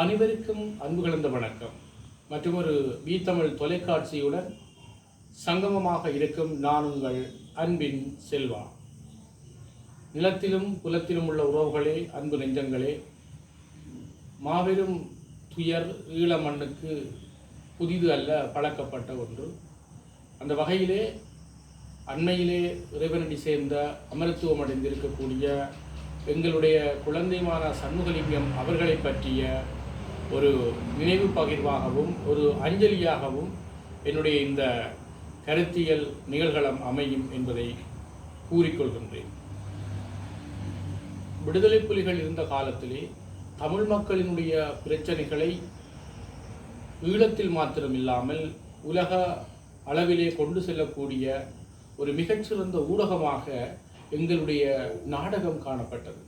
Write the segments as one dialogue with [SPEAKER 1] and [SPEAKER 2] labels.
[SPEAKER 1] அனைவருக்கும் அன்பு கலந்த வணக்கம். மற்றும் ஒரு தமிழ் தொலைக்காட்சியுடன் சங்கமமாக இருக்கும் நான் உங்கள் அன்பின் செல்வா. நிலத்திலும் குலத்திலும் உள்ள உறவுகளே அன்பு நெஞ்சங்களே மாபெரும் துயர் ஈழ மண்ணுக்கு புதிது அல்ல பழக்கப்பட்ட ஒன்று. அந்த வகையிலே அண்மையிலே இறைவனடி சேர்ந்த அமரத்துவம் அடைந்திருக்கக்கூடிய எங்களுடைய குழந்தைமான சண்முகலிங்கம் அவர்களை பற்றிய ஒரு நினைவு பகிர்வாகவும் ஒரு அஞ்சலியாகவும் என்னுடைய இந்த கருத்தியல் நிகழ்களம் அமையும் என்பதை கூறிக்கொள்கின்றேன். விடுதலை புலிகள் இருந்த காலத்திலே தமிழ் மக்களினுடைய பிரச்சனைகளை ஈழத்தில் மாத்திரமில்லாமல் உலக அளவிலே கொண்டு செல்லக்கூடிய ஒரு மிகச்சிறந்த ஊடகமாக எங்களுடைய நாடகம் காணப்பட்டது.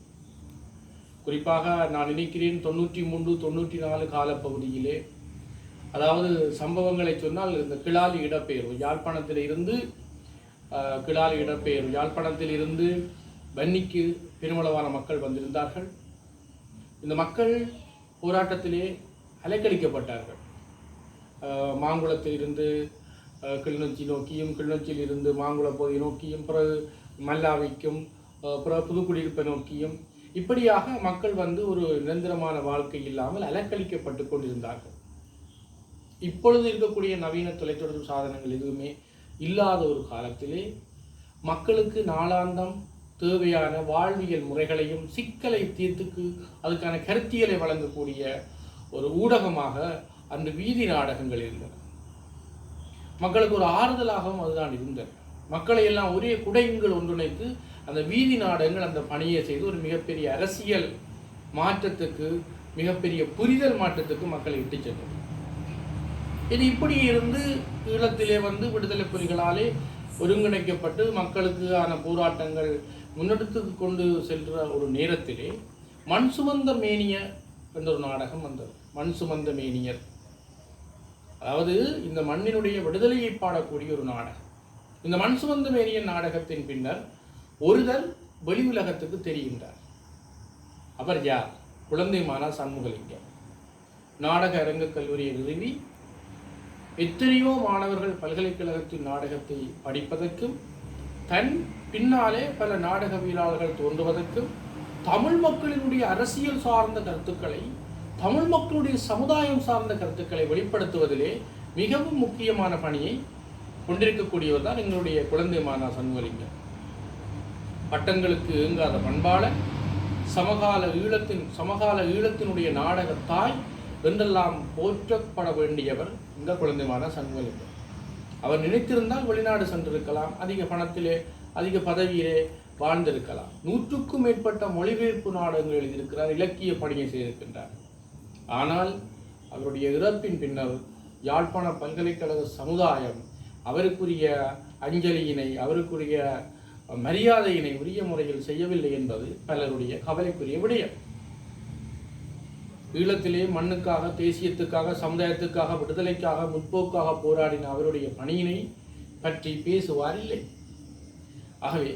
[SPEAKER 1] குறிப்பாக நான் நினைக்கிறேன் தொண்ணூற்றி மூன்று தொண்ணூற்றி நாலு காலப்பகுதியிலே. அதாவது சம்பவங்களை சொன்னால் இந்த கிளாலி இடப்பெயர்வு யாழ்ப்பாணத்தில் இருந்து கிளாலி இடப்பெயர்வு யாழ்ப்பாணத்தில் இருந்து வன்னிக்கு பெருமளவான மக்கள் வந்திருந்தார்கள். இந்த மக்கள் போராட்டத்திலே அலைக்கழிக்கப்பட்டார்கள். மாங்குளத்தில் இருந்து கிளிநொச்சி நோக்கியும் கிளிநொச்சியில் இருந்து மாங்குள பகுதி நோக்கியும் பிறகு மல்லாவிக்கும் பிற புதுக்குடியிருப்பை நோக்கியும் இப்படியாக மக்கள் வந்து ஒரு நிரந்தரமான வாழ்க்கை இல்லாமல் அலக்களிக்கப்பட்டு கொண்டிருந்தார்கள். இப்பொழுது இருக்கக்கூடிய நவீன தொலைத்தொடர்பு சாதனங்கள் எதுவுமே இல்லாத ஒரு காலத்திலே மக்களுக்கு நாளாந்தம் தேவையான வாழ்வியல் முறைகளையும் சிக்கலை தீர்த்துக்கு அதுக்கான கருத்தியலை வழங்கக்கூடிய ஒரு ஊடகமாக அந்த வீதி நாடகங்கள் இருந்தன. மக்களுக்கு ஒரு ஆறுதலாகவும் அதுதான் இருந்தது. மக்களை எல்லாம் ஒரே குடையுங்கள் ஒன்றிணைத்து அந்த வீதி நாடகங்கள் அந்த பணியை செய்து ஒரு மிகப்பெரிய அரசியல் மாற்றத்துக்கு மிகப்பெரிய புரிதல் மாற்றத்துக்கு மக்களை இட்டு சென்றது. இது இப்படி இருந்து ஈழத்திலே வந்து விடுதலை புலிகளாலே ஒருங்கிணைக்கப்பட்டு மக்களுக்கான போராட்டங்கள் முன்னெடுத்து கொண்டு சென்ற ஒரு நேரத்திலே மண் சுமந்த மேனிய என்ற ஒரு நாடகம் வந்தது. மண் சுமந்த மேனியர். அதாவது இந்த மண்ணினுடைய விடுதலையை பாடக்கூடிய ஒரு நாடகம். இந்த மண் சுமந்த மேனியன் நாடகத்தின் பின்னர் ஒருதல் வெளி உலகத்துக்கு தெரிகின்றார். அவர் யார்? குழந்தைமானா சண்முகலிங்கம். நாடக அரங்க கல்லூரியை நிறுவி எத்தனையோ மாணவர்கள் பல்கலைக்கழகத்தின் நாடகத்தை படிப்பதற்கும் தன் பின்னாலே பல நாடகவியலாளர்கள் தோன்றுவதற்கும் தமிழ் மக்களினுடைய அரசியல் சார்ந்த கருத்துக்களை தமிழ் மக்களுடைய சமுதாயம் சார்ந்த கருத்துக்களை வெளிப்படுத்துவதிலே மிகவும் முக்கியமான பணியை கொண்டிருக்கக்கூடியவர் தான் எங்களுடைய குழந்தை மாநா சண்முகலிங்கம். பட்டங்களுக்கு ஏங்காத பண்பாளன் சமகால ஈழத்தின் சமகால ஈழத்தினுடைய நாடகத்தாய் என்றெல்லாம் போற்றப்பட வேண்டியவர் இந்த குழந்தைமான சண்முகலிங்கம். அவர் நினைத்திருந்தால் வெளிநாடு சென்றிருக்கலாம் அதிக பணத்திலே அதிக பதவியிலே வாழ்ந்திருக்கலாம். நூற்றுக்கும் மேற்பட்ட மொழிபெயர்ப்பு நாடகங்கள் எழுதியிருக்கிறார் இலக்கிய பணியை செய்திருக்கின்றார். ஆனால் அவருடைய இறப்பின் பின்னர் யாழ்ப்பாண பல்கலைக்கழக சமுதாயம் அவருக்குரிய அஞ்சலியினை அவருக்குரிய மரியாதையினை உரிய முறையில் செய்யவில்லை என்பது பலருடைய கவலைக்குரிய விடயம். ஈழத்திலே மண்ணுக்காக தேசியத்துக்காக சமுதாயத்துக்காக விடுதலைக்காக முற்போக்காக போராடின அவருடைய பணியினை பற்றி பேசுவார் இல்லை ஆகவே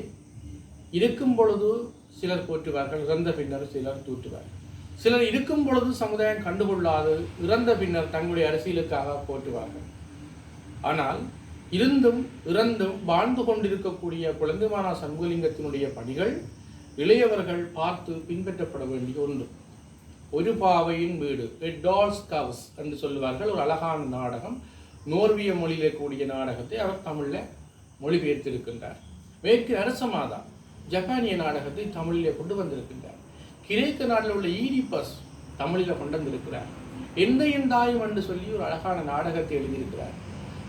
[SPEAKER 1] இருக்கும் பொழுது சிலர் போற்றுவார்கள் இறந்த பின்னர் சிலர் தூற்றுவார்கள் சிலர் இருக்கும் பொழுது சமுதாயம் கண்டுகொள்ளாது இறந்த பின்னர் தங்களுடைய அரசியலுக்காக போற்றுவார்கள். ஆனால் இருந்தும் இறந்தும் வாழ்ந்து கொண்டிருக்கக்கூடிய குழந்தைமானா சண்முகலிங்கத்தினுடைய பணிகள் இளையவர்கள் பார்த்து பின்பற்றப்பட வேண்டிய ஒன்று. ஒரு பாவையின் வீடு எ டால்ஸ் என்று சொல்லுவார்கள். ஒரு அழகான நாடகம். நோர்விய மொழியிலே கூடிய நாடகத்தை அவர் தமிழில் மொழிபெயர்த்திருக்கின்றார். மேற்கு அரச மாதா ஜப்பானிய நாடகத்தை தமிழிலே கொண்டு வந்திருக்கின்றார். கிரேக்க நாட்டில் உள்ள ஈடிபஸ் தமிழில் கொண்டு வந்திருக்கிறார். எந்த எந்தாயும் என்று சொல்லி ஒரு அழகான நாடகத்தை எழுதியிருக்கிறார்.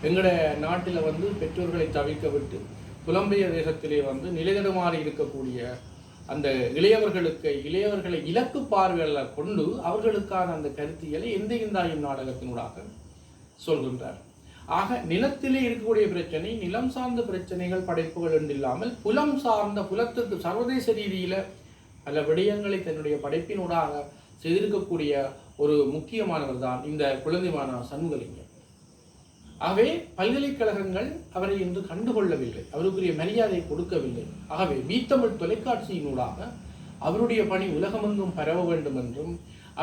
[SPEAKER 1] எங்களோட நாட்டில் வந்து பெற்றோர்களை தவிர்க்க விட்டு புலம்பெயர் தேசத்திலே வந்து நிலைதடுமாறி இருக்கக்கூடிய அந்த இளையவர்களுக்கு இளையவர்களை இலக்கு பார்வையில் கொண்டு அவர்களுக்கான அந்த கருத்தியலை எந்த இந்தாயும் நாடகத்தினூடாக சொல்கின்றார். ஆக நிலத்திலே இருக்கக்கூடிய பிரச்சனை நிலம் சார்ந்த பிரச்சனைகள் படைப்புகள் என்று இல்லாமல் புலம் சார்ந்த புலத்துக்கு சர்வதேச ரீதியில் பல விடயங்களை தன்னுடைய படைப்பினூடாக செய்திருக்கக்கூடிய ஒரு முக்கியமானவர் தான் இந்த குழந்தைமான சண்முகலிங்கம். ஆகவே பல்கலைக்கழகங்கள் அவரை இன்று கண்டுகொள்ளவில்லை. அவருக்குரிய மரியாதை கொடுக்கவில்லை. ஆகவே வீத்தமிழ் தொலைக்காட்சியினூடாக அவருடைய பணி உலகமெங்கும் பரவ வேண்டும் என்றும்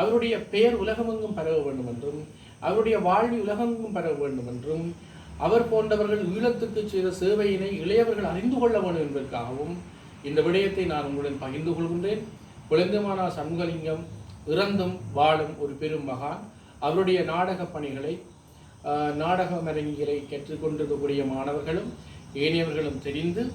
[SPEAKER 1] அவருடைய பெயர் உலகமெங்கும் பரவ வேண்டும் என்றும் அவருடைய வாழ்வி உலகமெங்கும் பரவ வேண்டும் என்றும் அவர் போன்றவர்கள் ஈழத்துக்கு செய்த சேவையினை இளையவர்கள் அறிந்து கொள்ள வேண்டும் என்பதற்காகவும் இந்த விடயத்தை நான் உங்களுடன் பகிர்ந்து கொள்கின்றேன். குழந்தைமானா சண்முகலிங்கம் இறந்தும் வாழும் ஒரு பெரும் மகான். அவருடைய நாடக பணிகளை நாடகம் நாடக கற்றுக்கொண்டிருக்கக்கூடிய மாணவர்களும் ஏனையவர்களும் தெரிந்து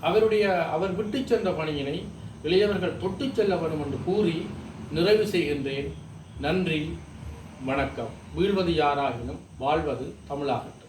[SPEAKER 1] அவருடைய அவர் விட்டு சென்ற பணியினை இளையவர்கள் தொட்டு செல்ல வேண்டும் என்று கூறி நிறைவு செய்கின்றேன். நன்றி வணக்கம். வீழ்வது யாராகினும் வாழ்வது தமிழாகட்டும்.